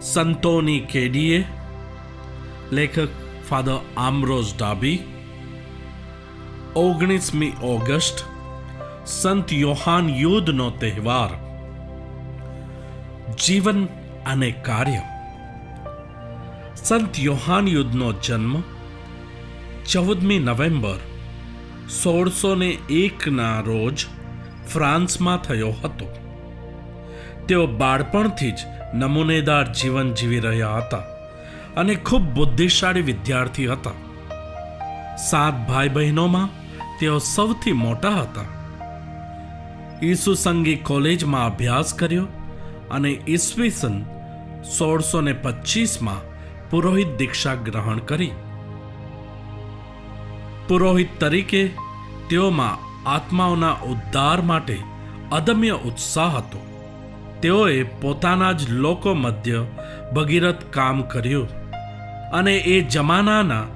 સંતોની કેડીએ લેખક ફાધર આમરોઝ ડાબી ઓગણીસમી ઓગસ્ટ સંત યોહાન યુદ્ધનો તહેવાર જીવન અને કાર્ય સંત યોહાન યુદ્ધનો જન્મ ચૌદમી નવેમ્બર સોળસો ને એકના રોજ ફ્રાન્સમાં થયો હતો તેઓ બાળપણથી જ નમૂનેદાર જીવન જીવી રહ્યા હતા અને ખૂબ બુદ્ધિશાળી વિદ્યાર્થી હતા. સાત ભાઈ બહેનોમાં તેઓ સૌથી મોટા હતા. ઈસુ સંગી કોલેજમાં અભ્યાસ કર્યો અને ઈસવીસન સોળસો ને પચીસમાં પુરોહિત દીક્ષા ગ્રહણ કરી. પુરોહિત તરીકે તેઓમાં આત્માઓના ઉદ્ધાર માટે અદમ્ય ઉત્સાહ હતો. તેઓએ પોતાના જ લોકો મધ્ય ભગીરથ કામ કર્યું અને એ જમાનાના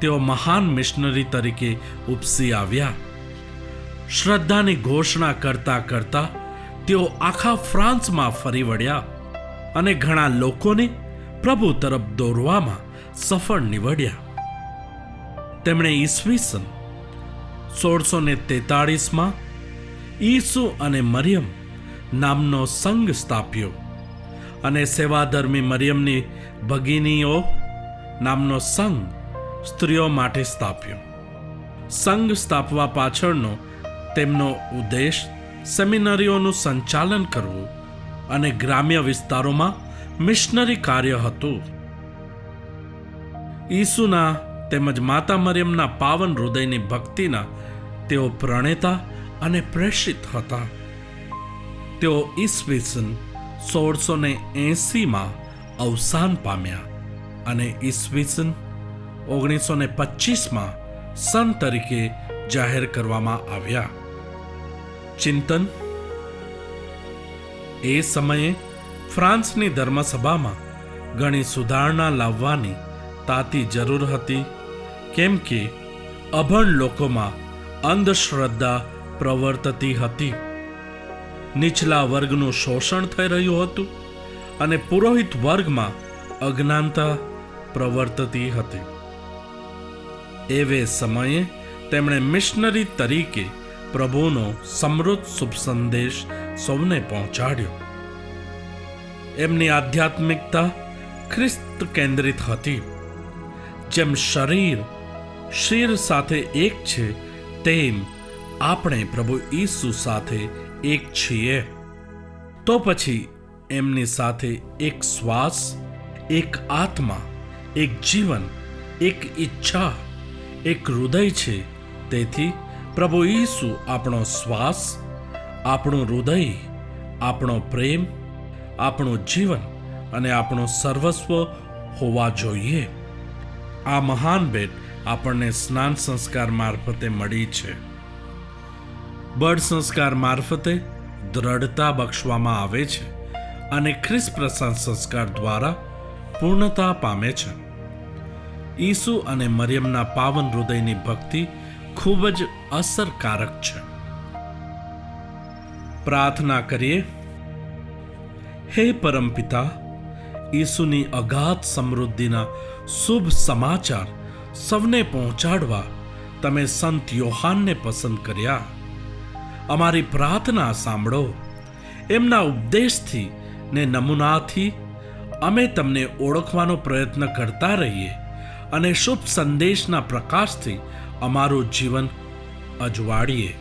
તેઓ મહાન મિશનરી તરીકે ઉપસી આવ્યા. શ્રદ્ધાની ઘોષણા કરતા કરતા તેઓ આખા ફ્રાન્સમાં ફરી વળ્યા અને ઘણા લોકોને પ્રભુ તરફ દોરવામાં સફળ નીવડ્યા. તેમણે ઈસવીસન સોળસો ને તેતાળીસમાં ઈસુ અને મરિયમ નામનો સંઘ સ્થાપ્યો અને સેવાધર્મી મરિયમની ભગિનીઓ નામનો સંઘ સ્ત્રીઓ માટે સ્થાપ્યો. સંઘ સ્થાપવા પાછળનો તેમનો ઉદ્દેશ સેમિનરીઓનું સંચાલન કરવું અને ગ્રામ્ય વિસ્તારોમાં મિશનરી કાર્ય હતું. ઈસુના તેમજ માતા મરિયમના પાવન હૃદયની ભક્તિના તેઓ પ્રણેતા અને પ્રેષિત હતા. તેઓ ઈસવીસન સોળસો ને એંસીમાં અવસાન પામ્યા અને ઈસવીસન ઓગણીસો ને પચીસમાં સન તરીકે જાહેર કરવામાં આવ્યા. ચિંતન એ સમયે ફ્રાન્સની ધર્મસભામાં ઘણી સુધારણા લાવવાની તાતી જરૂર હતી, કેમ કે અભણ લોકોમાં અંધશ્રદ્ધા પ્રવર્તતી હતી. નીચલા વર્ગનું શોષણ થઈ રહ્યું હતું અને પુરોહિત વર્ગમાં અજ્ઞાનતા પ્રવર્તતી હતી. એવે સમયે તેમણે મિશનરી તરીકે પ્રભુનો સમૃદ્ધ શુભ સંદેશ સૌને પહોંચાડ્યો. એમની આધ્યાત્મિકતા ખ્રિસ્ત કેન્દ્રિત હતી. જેમ શરીર, શિર સાથે એક છે, તેમ આપણે પ્રભુ ઈસુ સાથે એક છીએ. તો પછી એમની સાથે એક શ્વાસ, એક આત્મા, એક જીવન, એક ઈચ્છા, એક હૃદય છે. તેથી પ્રભુ ઈસુ આપણો શ્વાસ, આપણું હૃદય, આપણો પ્રેમ, આપણું જીવન અને આપણું સર્વસ્વ હોવા જોઈએ. આ મહાન ભેટ આપણને સ્નાન સંસ્કાર મારફતે મળી છે. બળ સંસ્કાર મારફતે દ્રઢતા બક્ષવામાં આવે છે અને ખ્રિસ્ત પ્રસાદ સંસ્કાર દ્વારા પૂર્ણતા પામે છે. ઈસુ અને મરિયમના પાવન હૃદયની ભક્તિ ખૂબ જ અસરકારક છે. પ્રાર્થના કરીએ. હે પરમપિતા ઈસુની અગાધ સમૃદ્ધિના શુભ સમાચાર સૌને પહોંચાડવા તમે સંત યોહાનને પસંદ કર્યા. અમારી પ્રાર્થના સાંભળો. એમના ઉપદેશથી ને નમૂનાથી અમે તમને ઓળખવાનો પ્રયત્ન કરતા રહીએ અને શુભ સંદેશના પ્રકાશથી અમારું જીવન અજવાળીએ.